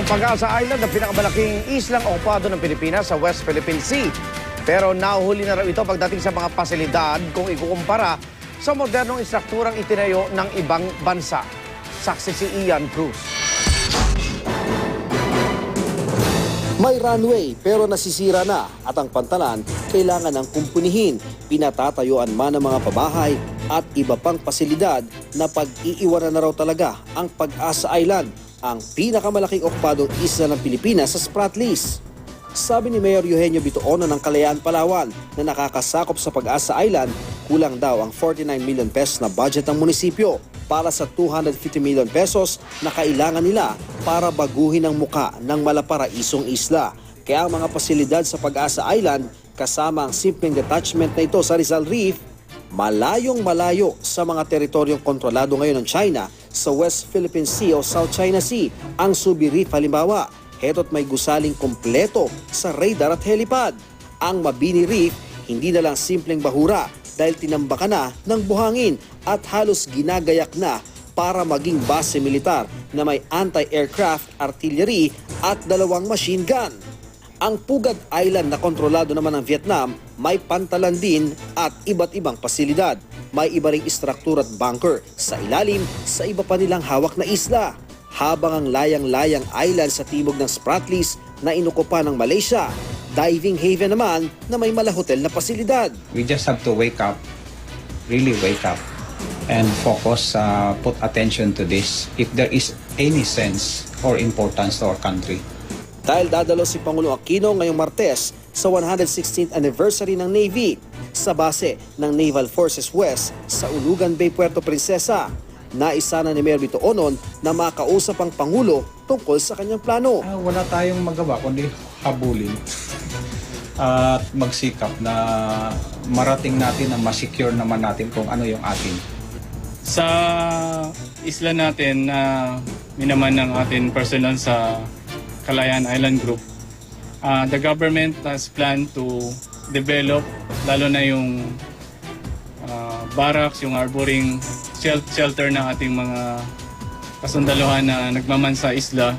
Ang Pag-asa Island ang pinakamalaking islang okupado ng Pilipinas sa West Philippine Sea. Pero nahuhuli na raw ito pagdating sa mga pasilidad kung ikukumpara sa modernong istrukturang itinayo ng ibang bansa. Saksi si Ian Cruz. May runway pero nasisira na at ang pantalan kailangan ng kumpunihin, pinatatayuan man ng mga pabahay at iba pang pasilidad na pag-iiwanan na raw talaga ang Pag-asa Island, ang pinakamalaking okupadong isla ng Pilipinas sa Spratlys. Sabi ni Mayor Eugenio Bitoona ng Kalayaan, Palawan na nakakasakop sa Pag-asa Island, kulang daw ang 49 million pesos na budget ng munisipyo para sa 250 million pesos na kailangan nila para baguhin ang muka ng malaparaisong isla. Kaya ang mga pasilidad sa Pag-asa Island kasama ang simpleng detachment na ito sa Rizal Reef malayong malayo sa mga teritoryong kontrolado ngayon ng China sa West Philippine Sea o South China Sea. Ang Subi Reef halimbawa, heto't may gusaling kompleto sa radar at helipad. Ang Mabini Reef, hindi na lang simpleng bahura dahil tinambakan na ng buhangin at halos ginagayak na para maging base militar na may anti-aircraft artillery at dalawang machine gun. Ang Pugad Island na kontrolado naman ng Vietnam may pantalan din at iba't ibang pasilidad. May iba ring istruktura at bunker sa ilalim sa iba pa nilang hawak na isla. Habang ang layang-layang island sa timog ng Spratlys na inukupa ng Malaysia, diving haven naman na may malahotel na pasilidad. We just have to wake up, really wake up, and focus, uh, put attention to this if there is any sense or importance to our country. Dahil dadalo si Pangulo Aquino ngayong Martes sa 116th anniversary ng Navy sa base ng Naval Forces West sa Ulugan Bay, Puerto Princesa. Naisa na ni Mayor Vito Onon na makausap ang Pangulo tungkol sa kanyang plano. Ah, wala tayong magawa kundi habulin at magsikap na marating natin na masecure naman natin kung ano yung atin. Sa isla natin na minaman ng ating personnel sa Kalayaan Island Group, uh, the government has planned to develop lalo na yung uh, barracks, yung arboring shel- shelter ng ating mga kasundaluhan na nagmaman sa isla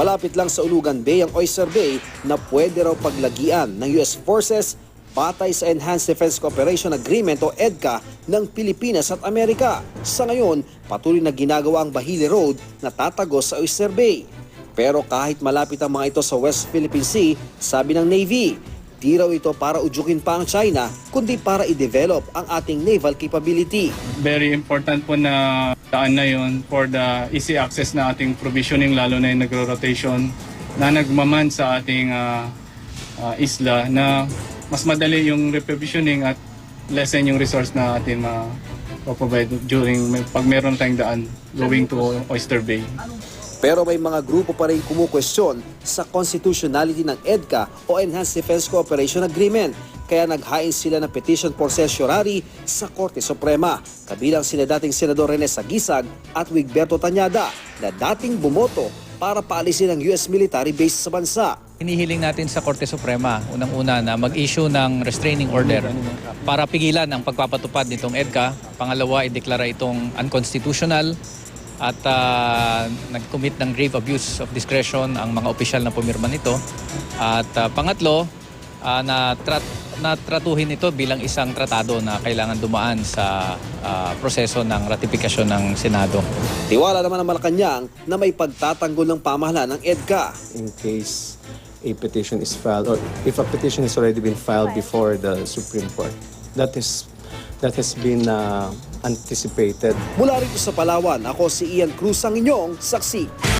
Malapit lang sa Ulugan Bay ang Oyster Bay na pwede raw paglagian ng US Forces batay sa Enhanced Defense Cooperation Agreement o EDCA ng Pilipinas at Amerika. Sa ngayon, patuloy na ginagawa ang Bahili Road na tatagos sa Oyster Bay. Pero kahit malapit ang mga ito sa West Philippine Sea, sabi ng Navy, di raw ito para ujukin pa ang China, kundi para i-develop ang ating naval capability. very important po na daan na yon for the easy access na ating provisioning lalo na yung nagro-rotation na nagmaman sa ating ah, ah, isla na mas madali yung reprovisioning at lessen yung resource na ating ma-provide during pag meron tayong daan going to Oyster Bay. Pero may mga grupo pa rin kumukwestiyon sa constitutionality ng EDCA o Enhanced Defense Cooperation Agreement. Kaya naghain sila ng petition for certiorari sa Korte Suprema. Kabilang sina dating Senador Rene Sagisag at Wigberto Tanyada na dating bumoto para paalisin ang US military base sa bansa. Hinihiling natin sa Korte Suprema, unang-una na mag-issue ng restraining order para pigilan ang pagpapatupad nitong EDCA. Pangalawa, ideklara itong unconstitutional at ah, nag-commit ng grave abuse of discretion ang mga opisyal na pumirma nito. At ah, pangatlo, ah, na trat natratuhin ito bilang isang tratado na kailangan dumaan sa ah, proseso ng ratifikasyon ng Senado. Tiwala naman ng Malacanang na may pagtatanggol ng pamahalaan ng EDCA. in case a petition is filed or if a petition has already been filed before the Supreme Court. That is that has been uh, anticipated. Mula rito sa Palawan, ako si Ian Cruz ang inyong saksi.